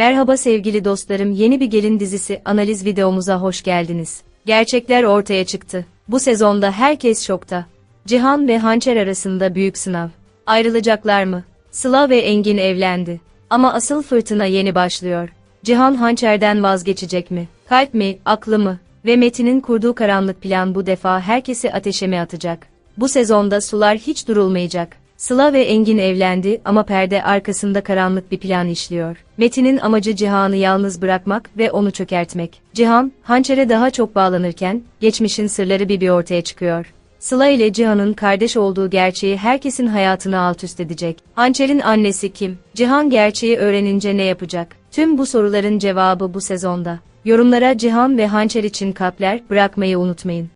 Merhaba sevgili dostlarım yeni bir gelin dizisi analiz videomuza hoş geldiniz. Gerçekler ortaya çıktı. Bu sezonda herkes şokta. Cihan ve Hançer arasında büyük sınav. Ayrılacaklar mı? Sıla ve Engin evlendi. Ama asıl fırtına yeni başlıyor. Cihan Hançer'den vazgeçecek mi? Kalp mi, aklı mı? Ve Metin'in kurduğu karanlık plan bu defa herkesi ateşe mi atacak? Bu sezonda sular hiç durulmayacak. Sıla ve Engin evlendi ama perde arkasında karanlık bir plan işliyor. Metin'in amacı Cihan'ı yalnız bırakmak ve onu çökertmek. Cihan, hançere daha çok bağlanırken, geçmişin sırları bir bir ortaya çıkıyor. Sıla ile Cihan'ın kardeş olduğu gerçeği herkesin hayatını alt üst edecek. Hançer'in annesi kim? Cihan gerçeği öğrenince ne yapacak? Tüm bu soruların cevabı bu sezonda. Yorumlara Cihan ve Hançer için kalpler bırakmayı unutmayın.